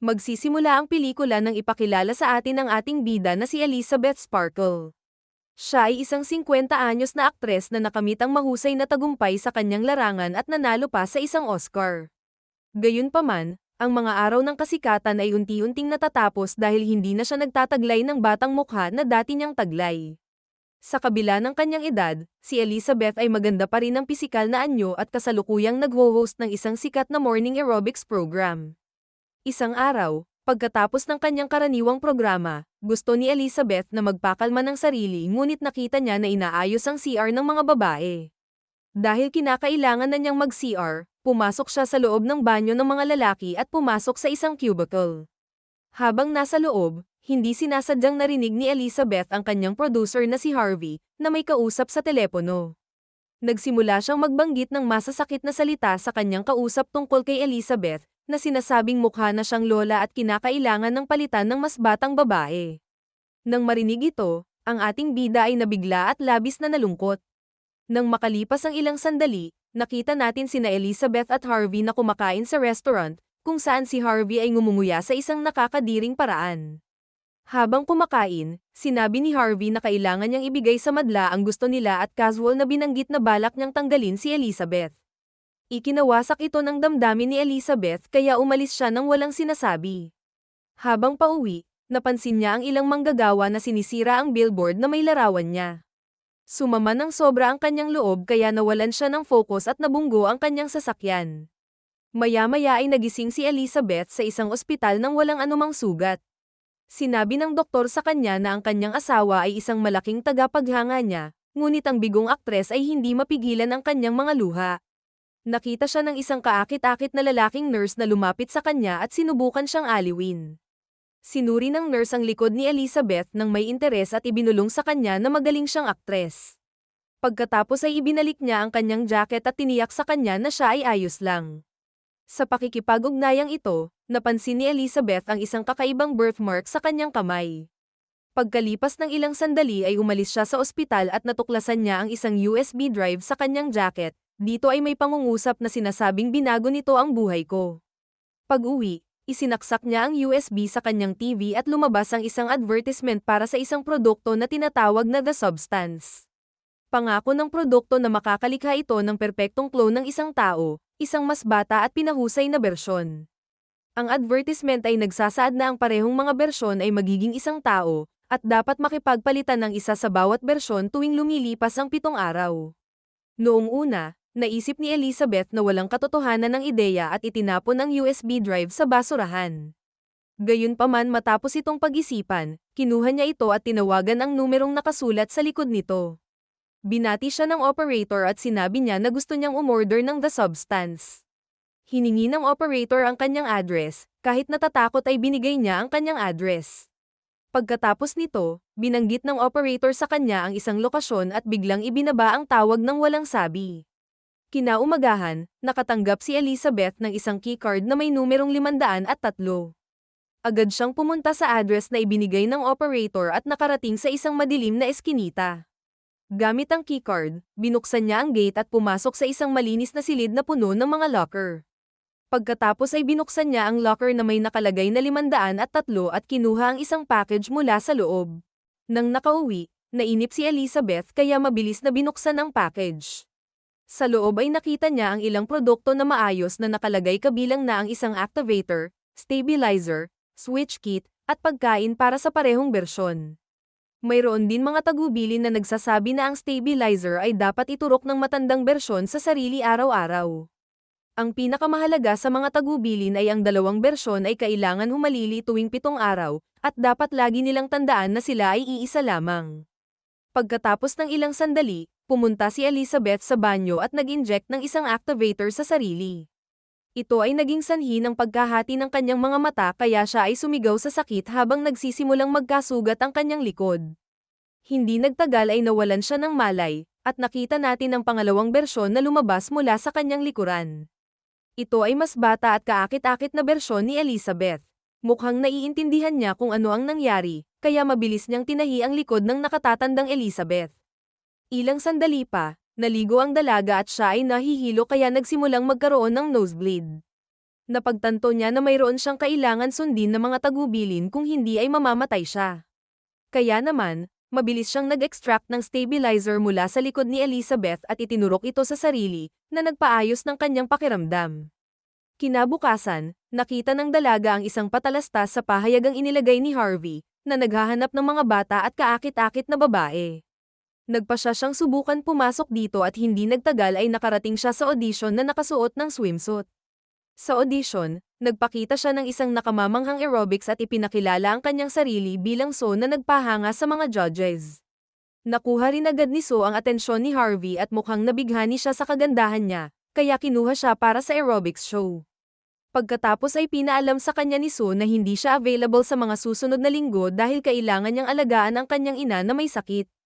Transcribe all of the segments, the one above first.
Magsisimula ang pelikula nang ipakilala sa atin ang ating bida na si Elizabeth Sparkle. Siya ay isang 50 anyos na aktres na nakamit ang mahusay na tagumpay sa kanyang larangan at nanalo pa sa isang Oscar. Gayunpaman, ang mga araw ng kasikatan ay unti-unting natatapos dahil hindi na siya nagtataglay ng batang mukha na dati niyang taglay. Sa kabila ng kanyang edad, si Elizabeth ay maganda pa rin ang pisikal na anyo at kasalukuyang nagho-host ng isang sikat na morning aerobics program. Isang araw, pagkatapos ng kanyang karaniwang programa, gusto ni Elizabeth na magpakalma ng sarili ngunit nakita niya na inaayos ang CR ng mga babae. Dahil kinakailangan na niyang mag-CR, pumasok siya sa loob ng banyo ng mga lalaki at pumasok sa isang cubicle. Habang nasa loob, hindi sinasadyang narinig ni Elizabeth ang kanyang producer na si Harvey, na may kausap sa telepono. Nagsimula siyang magbanggit ng masasakit na salita sa kanyang kausap tungkol kay Elizabeth, na sinasabing mukha na siyang lola at kinakailangan ng palitan ng mas batang babae. Nang marinig ito, ang ating bida ay nabigla at labis na nalungkot. Nang makalipas ang ilang sandali, nakita natin sina Elizabeth at Harvey na kumakain sa restaurant, kung saan si Harvey ay ngumumuya sa isang nakakadiring paraan. Habang kumakain, sinabi ni Harvey na kailangan niyang ibigay sa madla ang gusto nila at casual na binanggit na balak niyang tanggalin si Elizabeth. Ikinawasak ito ng damdamin ni Elizabeth kaya umalis siya nang walang sinasabi. Habang pauwi, napansin niya ang ilang manggagawa na sinisira ang billboard na may larawan niya. Sumama ng sobra ang kanyang loob kaya nawalan siya ng focus at nabunggo ang kanyang sasakyan. Maya-maya ay nagising si Elizabeth sa isang ospital nang walang anumang sugat. Sinabi ng doktor sa kanya na ang kanyang asawa ay isang malaking tagapaghanga niya, ngunit ang bigong aktres ay hindi mapigilan ang kanyang mga luha. Nakita siya ng isang kaakit-akit na lalaking nurse na lumapit sa kanya at sinubukan siyang aliwin. Sinuri ng nurse ang likod ni Elizabeth nang may interes at ibinulong sa kanya na magaling siyang aktres. Pagkatapos ay ibinalik niya ang kanyang jacket at tiniyak sa kanya na siya ay ayos lang. Sa pakikipag-ugnayang ito, napansin ni Elizabeth ang isang kakaibang birthmark sa kanyang kamay. Pagkalipas ng ilang sandali ay umalis siya sa ospital at natuklasan niya ang isang USB drive sa kanyang jacket, dito ay may pangungusap na sinasabing binago nito ang buhay ko. Pag-uwi, isinaksak niya ang USB sa kanyang TV at lumabas ang isang advertisement para sa isang produkto na tinatawag na The Substance. Pangako ng produkto na makakalikha ito ng perpektong clone ng isang tao, isang mas bata at pinahusay na bersyon. Ang advertisement ay nagsasaad na ang parehong mga bersyon ay magiging isang tao, at dapat makipagpalitan ng isa sa bawat bersyon tuwing lumilipas ang pitong araw. Noong una, Naisip ni Elizabeth na walang katotohanan ng ideya at itinapon ang USB drive sa basurahan. Gayunpaman matapos itong pag-isipan, kinuha niya ito at tinawagan ang numerong nakasulat sa likod nito. Binati siya ng operator at sinabi niya na gusto niyang umorder ng the substance. Hiningi ng operator ang kanyang address, kahit natatakot ay binigay niya ang kanyang address. Pagkatapos nito, binanggit ng operator sa kanya ang isang lokasyon at biglang ibinaba ang tawag ng walang sabi. Kinaumagahan, nakatanggap si Elizabeth ng isang keycard na may numerong 503. Agad siyang pumunta sa address na ibinigay ng operator at nakarating sa isang madilim na eskinita. Gamit ang keycard, binuksan niya ang gate at pumasok sa isang malinis na silid na puno ng mga locker. Pagkatapos ay binuksan niya ang locker na may nakalagay na 503 at kinuha ang isang package mula sa loob. Nang nakauwi, nainip si Elizabeth kaya mabilis na binuksan ang package. Sa loob ay nakita niya ang ilang produkto na maayos na nakalagay kabilang na ang isang activator, stabilizer, switch kit, at pagkain para sa parehong bersyon. Mayroon din mga tagubilin na nagsasabi na ang stabilizer ay dapat iturok ng matandang bersyon sa sarili araw-araw. Ang pinakamahalaga sa mga tagubilin ay ang dalawang bersyon ay kailangan humalili tuwing pitong araw, at dapat lagi nilang tandaan na sila ay iisa lamang. Pagkatapos ng ilang sandali, pumunta si Elizabeth sa banyo at nag-inject ng isang activator sa sarili. Ito ay naging sanhi ng pagkahati ng kanyang mga mata kaya siya ay sumigaw sa sakit habang nagsisimulang magkasugat ang kanyang likod. Hindi nagtagal ay nawalan siya ng malay, at nakita natin ang pangalawang bersyon na lumabas mula sa kanyang likuran. Ito ay mas bata at kaakit-akit na bersyon ni Elizabeth. Mukhang naiintindihan niya kung ano ang nangyari, kaya mabilis niyang tinahi ang likod ng nakatatandang Elizabeth. Ilang sandali pa, naligo ang dalaga at siya ay nahihilo kaya nagsimulang magkaroon ng nosebleed. Napagtanto niya na mayroon siyang kailangan sundin na mga tagubilin kung hindi ay mamamatay siya. Kaya naman, mabilis siyang nag-extract ng stabilizer mula sa likod ni Elizabeth at itinurok ito sa sarili, na nagpaayos ng kanyang pakiramdam. Kinabukasan, nakita ng dalaga ang isang patalastas sa pahayagang inilagay ni Harvey, na naghahanap ng mga bata at kaakit-akit na babae. Nagpa siya siyang subukan pumasok dito at hindi nagtagal ay nakarating siya sa audition na nakasuot ng swimsuit. Sa audition, nagpakita siya ng isang nakamamanghang aerobics at ipinakilala ang kanyang sarili bilang So na nagpahanga sa mga judges. Nakuha rin agad ni So ang atensyon ni Harvey at mukhang nabighani siya sa kagandahan niya, kaya kinuha siya para sa aerobics show. Pagkatapos ay pinaalam sa kanya ni So na hindi siya available sa mga susunod na linggo dahil kailangan niyang alagaan ang kanyang ina na may sakit.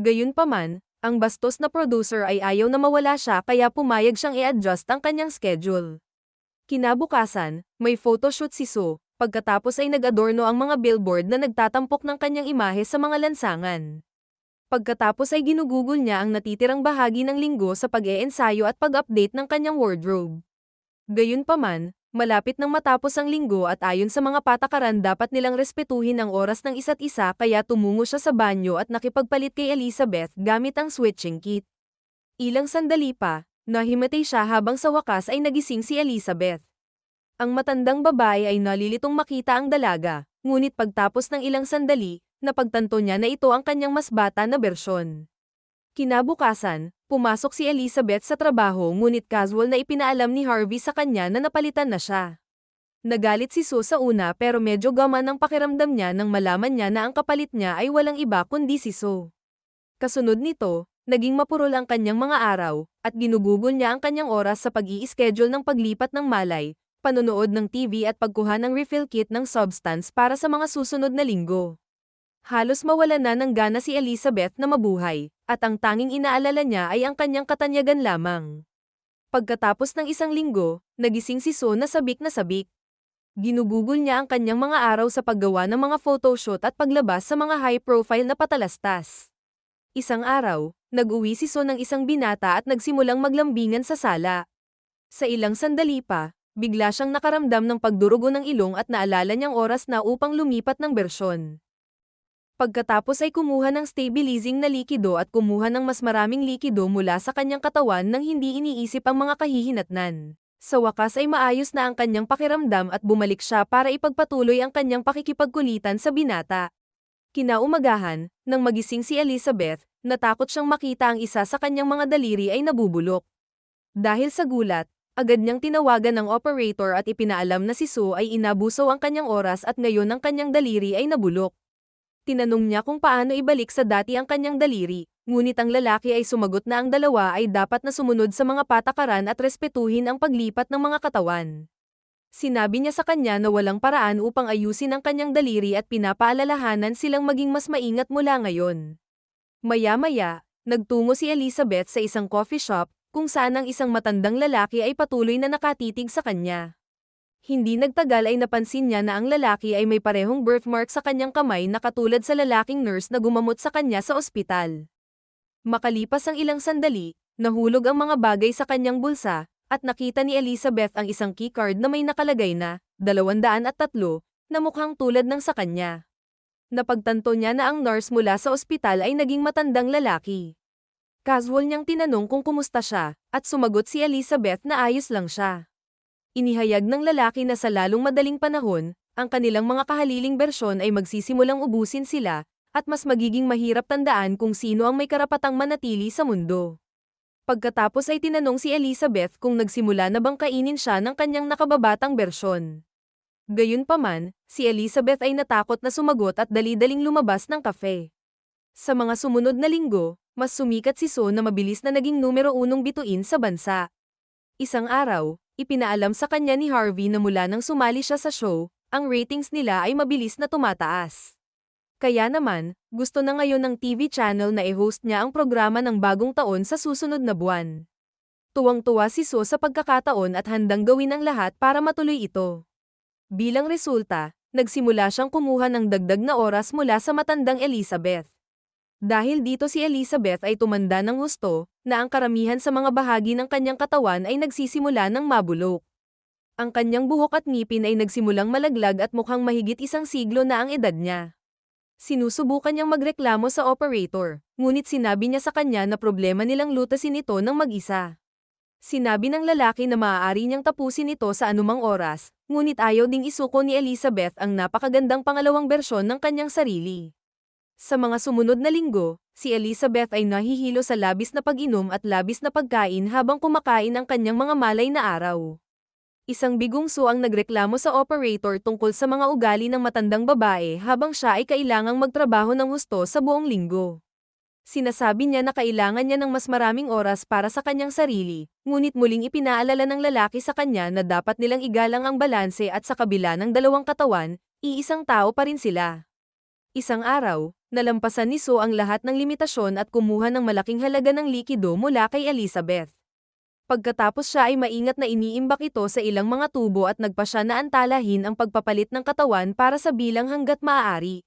Gayunpaman, ang bastos na producer ay ayaw na mawala siya kaya pumayag siyang i-adjust ang kanyang schedule. Kinabukasan, may photoshoot si So, pagkatapos ay nag-adorno ang mga billboard na nagtatampok ng kanyang imahe sa mga lansangan. Pagkatapos ay ginugugol niya ang natitirang bahagi ng linggo sa pag-eensayo at pag-update ng kanyang wardrobe. Gayunpaman, Malapit nang matapos ang linggo at ayon sa mga patakaran dapat nilang respetuhin ang oras ng isa't isa kaya tumungo siya sa banyo at nakipagpalit kay Elizabeth gamit ang switching kit. Ilang sandali pa, nahimatay siya habang sa wakas ay nagising si Elizabeth. Ang matandang babae ay nalilitong makita ang dalaga, ngunit pagtapos ng ilang sandali, napagtanto niya na ito ang kanyang mas bata na bersyon. Kinabukasan, pumasok si Elizabeth sa trabaho ngunit casual na ipinaalam ni Harvey sa kanya na napalitan na siya. Nagalit si Sue sa una pero medyo gaman ang pakiramdam niya nang malaman niya na ang kapalit niya ay walang iba kundi si Sue. Kasunod nito, naging mapurol ang kanyang mga araw, at ginugugol niya ang kanyang oras sa pag-i-schedule ng paglipat ng malay, panonood ng TV at pagkuha ng refill kit ng substance para sa mga susunod na linggo. Halos mawala na ng gana si Elizabeth na mabuhay, at ang tanging inaalala niya ay ang kanyang katanyagan lamang. Pagkatapos ng isang linggo, nagising si So na sabik na sabik. Ginugugol niya ang kanyang mga araw sa paggawa ng mga photoshoot at paglabas sa mga high-profile na patalastas. Isang araw, nag-uwi si So ng isang binata at nagsimulang maglambingan sa sala. Sa ilang sandali pa, bigla siyang nakaramdam ng pagdurugo ng ilong at naalala niyang oras na upang lumipat ng bersyon. Pagkatapos ay kumuha ng stabilizing na likido at kumuha ng mas maraming likido mula sa kanyang katawan nang hindi iniisip ang mga kahihinatnan. Sa wakas ay maayos na ang kanyang pakiramdam at bumalik siya para ipagpatuloy ang kanyang pakikipagkulitan sa binata. Kinaumagahan, nang magising si Elizabeth, natakot siyang makita ang isa sa kanyang mga daliri ay nabubulok. Dahil sa gulat, agad niyang tinawagan ng operator at ipinaalam na si Sue ay inabuso ang kanyang oras at ngayon ang kanyang daliri ay nabulok. Tinanong niya kung paano ibalik sa dati ang kanyang daliri, ngunit ang lalaki ay sumagot na ang dalawa ay dapat na sumunod sa mga patakaran at respetuhin ang paglipat ng mga katawan. Sinabi niya sa kanya na walang paraan upang ayusin ang kanyang daliri at pinapaalalahanan silang maging mas maingat mula ngayon. Maya-maya, nagtungo si Elizabeth sa isang coffee shop, kung saan ang isang matandang lalaki ay patuloy na nakatitig sa kanya. Hindi nagtagal ay napansin niya na ang lalaki ay may parehong birthmark sa kanyang kamay na katulad sa lalaking nurse na gumamot sa kanya sa ospital. Makalipas ang ilang sandali, nahulog ang mga bagay sa kanyang bulsa, at nakita ni Elizabeth ang isang keycard na may nakalagay na, 203, na mukhang tulad ng sa kanya. Napagtanto niya na ang nurse mula sa ospital ay naging matandang lalaki. Casual niyang tinanong kung kumusta siya, at sumagot si Elizabeth na ayos lang siya. Inihayag ng lalaki na sa lalong madaling panahon, ang kanilang mga kahaliling bersyon ay magsisimulang ubusin sila, at mas magiging mahirap tandaan kung sino ang may karapatang manatili sa mundo. Pagkatapos ay tinanong si Elizabeth kung nagsimula na bang kainin siya ng kanyang nakababatang bersyon. Gayunpaman, si Elizabeth ay natakot na sumagot at dali-daling lumabas ng kafe. Sa mga sumunod na linggo, mas sumikat si So na mabilis na naging numero unong bituin sa bansa. Isang araw, ipinaalam sa kanya ni Harvey na mula nang sumali siya sa show, ang ratings nila ay mabilis na tumataas. Kaya naman, gusto na ngayon ng TV channel na i-host niya ang programa ng bagong taon sa susunod na buwan. Tuwang-tuwa si So sa pagkakataon at handang gawin ang lahat para matuloy ito. Bilang resulta, nagsimula siyang kumuha ng dagdag na oras mula sa matandang Elizabeth. Dahil dito si Elizabeth ay tumanda ng gusto, na ang karamihan sa mga bahagi ng kanyang katawan ay nagsisimula ng mabulok. Ang kanyang buhok at ngipin ay nagsimulang malaglag at mukhang mahigit isang siglo na ang edad niya. Sinusubukan niyang magreklamo sa operator, ngunit sinabi niya sa kanya na problema nilang lutasin ito ng mag-isa. Sinabi ng lalaki na maaari niyang tapusin ito sa anumang oras, ngunit ayaw ding isuko ni Elizabeth ang napakagandang pangalawang bersyon ng kanyang sarili. Sa mga sumunod na linggo, si Elizabeth ay nahihilo sa labis na pag-inom at labis na pagkain habang kumakain ang kanyang mga malay na araw. Isang bigungso ang nagreklamo sa operator tungkol sa mga ugali ng matandang babae habang siya ay kailangang magtrabaho ng husto sa buong linggo. Sinasabi niya na kailangan niya ng mas maraming oras para sa kanyang sarili, ngunit muling ipinaalala ng lalaki sa kanya na dapat nilang igalang ang balanse at sa kabila ng dalawang katawan, iisang tao pa rin sila. Isang araw, nalampasan ni So ang lahat ng limitasyon at kumuha ng malaking halaga ng likido mula kay Elizabeth. Pagkatapos siya ay maingat na iniimbak ito sa ilang mga tubo at nagpa siya na antalahin ang pagpapalit ng katawan para sa bilang hanggat maaari.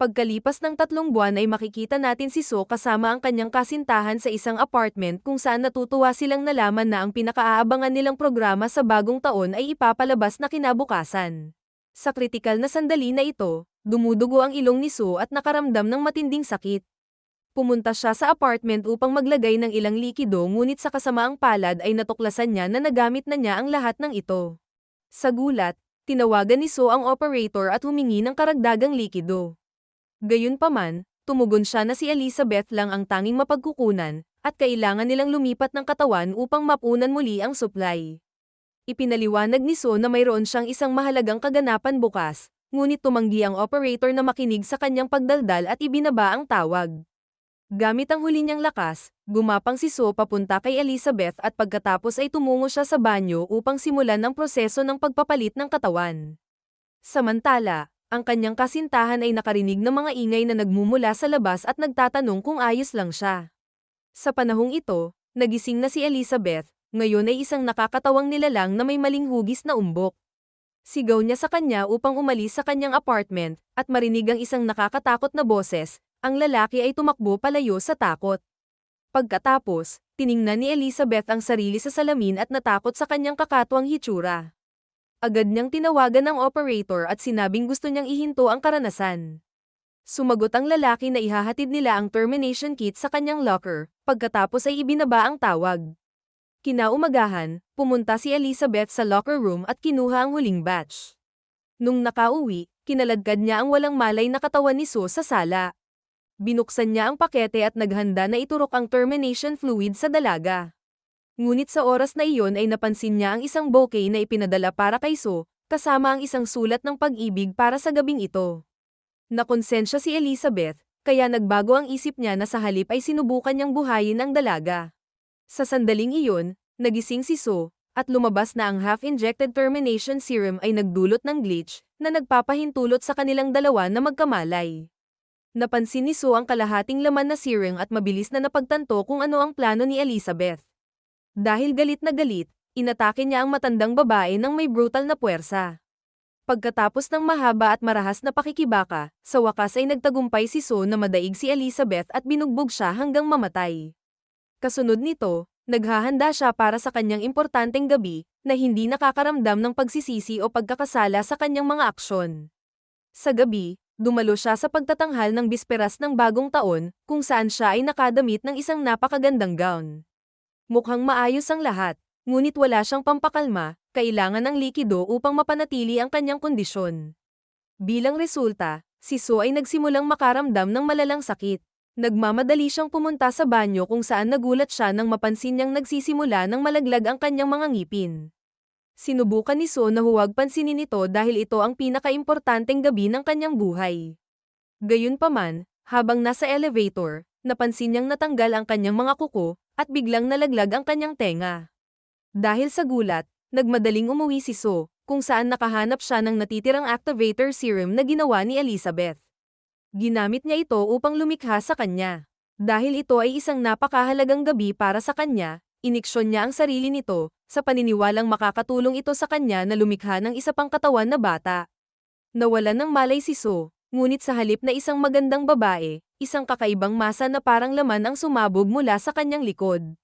Pagkalipas ng tatlong buwan ay makikita natin si So kasama ang kanyang kasintahan sa isang apartment kung saan natutuwa silang nalaman na ang pinakaaabangan nilang programa sa bagong taon ay ipapalabas na kinabukasan. Sa kritikal na sandali na ito, dumudugo ang ilong ni So at nakaramdam ng matinding sakit. Pumunta siya sa apartment upang maglagay ng ilang likido ngunit sa kasamaang palad ay natuklasan niya na nagamit na niya ang lahat ng ito. Sa gulat, tinawagan ni So ang operator at humingi ng karagdagang likido. Gayunpaman, tumugon siya na si Elizabeth lang ang tanging mapagkukunan, at kailangan nilang lumipat ng katawan upang mapunan muli ang supply. Ipinaliwanag ni So na mayroon siyang isang mahalagang kaganapan bukas, ngunit tumanggi ang operator na makinig sa kanyang pagdaldal at ibinaba ang tawag. Gamit ang huli niyang lakas, gumapang si So papunta kay Elizabeth at pagkatapos ay tumungo siya sa banyo upang simulan ang proseso ng pagpapalit ng katawan. Samantala, ang kanyang kasintahan ay nakarinig ng mga ingay na nagmumula sa labas at nagtatanong kung ayos lang siya. Sa panahong ito, nagising na si Elizabeth, ngayon ay isang nakakatawang nilalang na may maling hugis na umbok. Sigaw niya sa kanya upang umalis sa kanyang apartment, at marinig ang isang nakakatakot na boses, ang lalaki ay tumakbo palayo sa takot. Pagkatapos, tiningnan ni Elizabeth ang sarili sa salamin at natakot sa kanyang kakatwang hitsura. Agad niyang tinawagan ang operator at sinabing gusto niyang ihinto ang karanasan. Sumagot ang lalaki na ihahatid nila ang termination kit sa kanyang locker, pagkatapos ay ibinaba ang tawag. Kinaumagahan, pumunta si Elizabeth sa locker room at kinuha ang huling batch. Nung nakauwi, kinaladkad niya ang walang malay na katawan ni So sa sala binuksan niya ang pakete at naghanda na iturok ang termination fluid sa dalaga. Ngunit sa oras na iyon ay napansin niya ang isang bouquet na ipinadala para kay So, kasama ang isang sulat ng pag-ibig para sa gabing ito. Nakonsensya si Elizabeth, kaya nagbago ang isip niya na sa halip ay sinubukan niyang buhayin ang dalaga. Sa sandaling iyon, nagising si So, at lumabas na ang half-injected termination serum ay nagdulot ng glitch na nagpapahintulot sa kanilang dalawa na magkamalay. Napansin ni So ang kalahating laman na serum at mabilis na napagtanto kung ano ang plano ni Elizabeth. Dahil galit na galit, inatake niya ang matandang babae ng may brutal na puwersa. Pagkatapos ng mahaba at marahas na pakikibaka, sa wakas ay nagtagumpay si So na madaig si Elizabeth at binugbog siya hanggang mamatay. Kasunod nito, naghahanda siya para sa kanyang importanteng gabi, na hindi nakakaramdam ng pagsisisi o pagkakasala sa kanyang mga aksyon. Sa gabi, dumalo siya sa pagtatanghal ng bisperas ng bagong taon, kung saan siya ay nakadamit ng isang napakagandang gown. Mukhang maayos ang lahat, ngunit wala siyang pampakalma, kailangan ng likido upang mapanatili ang kanyang kondisyon. Bilang resulta, si So ay nagsimulang makaramdam ng malalang sakit. Nagmamadali siyang pumunta sa banyo kung saan nagulat siya nang mapansin niyang nagsisimula ng malaglag ang kanyang mga ngipin. Sinubukan ni So na huwag pansinin ito dahil ito ang pinakaimportanteng gabi ng kanyang buhay. Gayunpaman, habang nasa elevator, napansin niyang natanggal ang kanyang mga kuko, at biglang nalaglag ang kanyang tenga. Dahil sa gulat, nagmadaling umuwi si So, kung saan nakahanap siya ng natitirang activator serum na ginawa ni Elizabeth. Ginamit niya ito upang lumikha sa kanya. Dahil ito ay isang napakahalagang gabi para sa kanya, iniksyon niya ang sarili nito, sa paniniwalang makakatulong ito sa kanya na lumikha ng isa pang katawan na bata. Nawalan ng malay si So, ngunit sa halip na isang magandang babae, isang kakaibang masa na parang laman ang sumabog mula sa kanyang likod.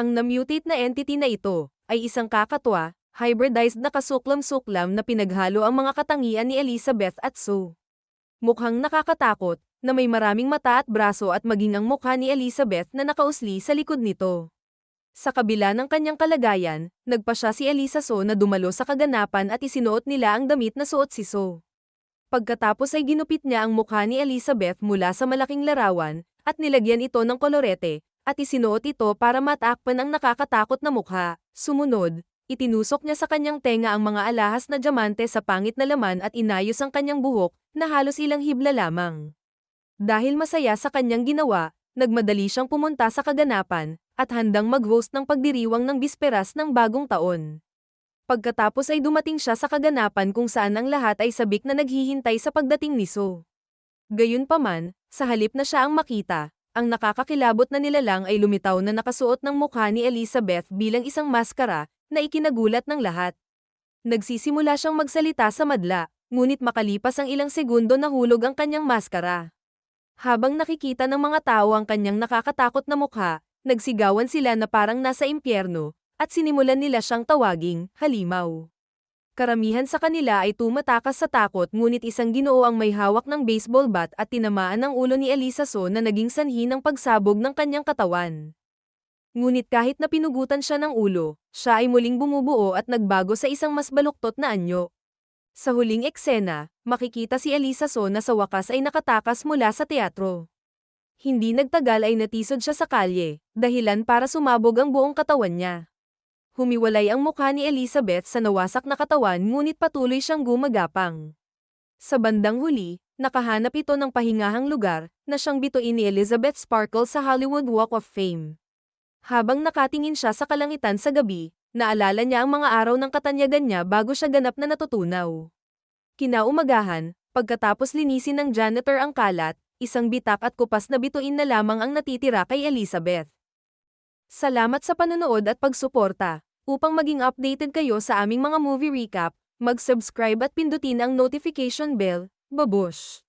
Ang na-mutate na entity na ito, ay isang kakatwa, hybridized na kasuklam-suklam na pinaghalo ang mga katangian ni Elizabeth at Sue. Mukhang nakakatakot, na may maraming mata at braso at maging ang mukha ni Elizabeth na nakausli sa likod nito. Sa kabila ng kanyang kalagayan, nagpa siya si Elisa So na dumalo sa kaganapan at isinuot nila ang damit na suot si So. Pagkatapos ay ginupit niya ang mukha ni Elizabeth mula sa malaking larawan, at nilagyan ito ng kolorete, at isinuot ito para matakpan ang nakakatakot na mukha. Sumunod, itinusok niya sa kanyang tenga ang mga alahas na diamante sa pangit na laman at inayos ang kanyang buhok, na halos ilang hibla lamang. Dahil masaya sa kanyang ginawa, nagmadali siyang pumunta sa kaganapan, at handang mag-host ng pagdiriwang ng bisperas ng bagong taon. Pagkatapos ay dumating siya sa kaganapan kung saan ang lahat ay sabik na naghihintay sa pagdating ni So. Gayunpaman, sa halip na siya ang makita, ang nakakakilabot na nilalang ay lumitaw na nakasuot ng mukha ni Elizabeth bilang isang maskara, na ikinagulat ng lahat. Nagsisimula siyang magsalita sa madla, ngunit makalipas ang ilang segundo nahulog ang kanyang maskara. Habang nakikita ng mga tao ang kanyang nakakatakot na mukha, nagsigawan sila na parang nasa impyerno, at sinimulan nila siyang tawaging, halimaw. Karamihan sa kanila ay tumatakas sa takot ngunit isang ginoo ang may hawak ng baseball bat at tinamaan ang ulo ni Elisa So na naging sanhi ng pagsabog ng kanyang katawan. Ngunit kahit na pinugutan siya ng ulo, siya ay muling bumubuo at nagbago sa isang mas baluktot na anyo. Sa huling eksena, makikita si Elisa So na sa wakas ay nakatakas mula sa teatro. Hindi nagtagal ay natisod siya sa kalye, dahilan para sumabog ang buong katawan niya. Humiwalay ang mukha ni Elizabeth sa nawasak na katawan ngunit patuloy siyang gumagapang. Sa bandang huli, nakahanap ito ng pahingahang lugar na siyang bituin ni Elizabeth Sparkle sa Hollywood Walk of Fame. Habang nakatingin siya sa kalangitan sa gabi, naalala niya ang mga araw ng katanyagan niya bago siya ganap na natutunaw. Kinaumagahan, pagkatapos linisin ng janitor ang kalat, isang bitak at kupas na bituin na lamang ang natitira kay Elizabeth. Salamat sa panonood at pagsuporta. Upang maging updated kayo sa aming mga movie recap, mag-subscribe at pindutin ang notification bell. Babush!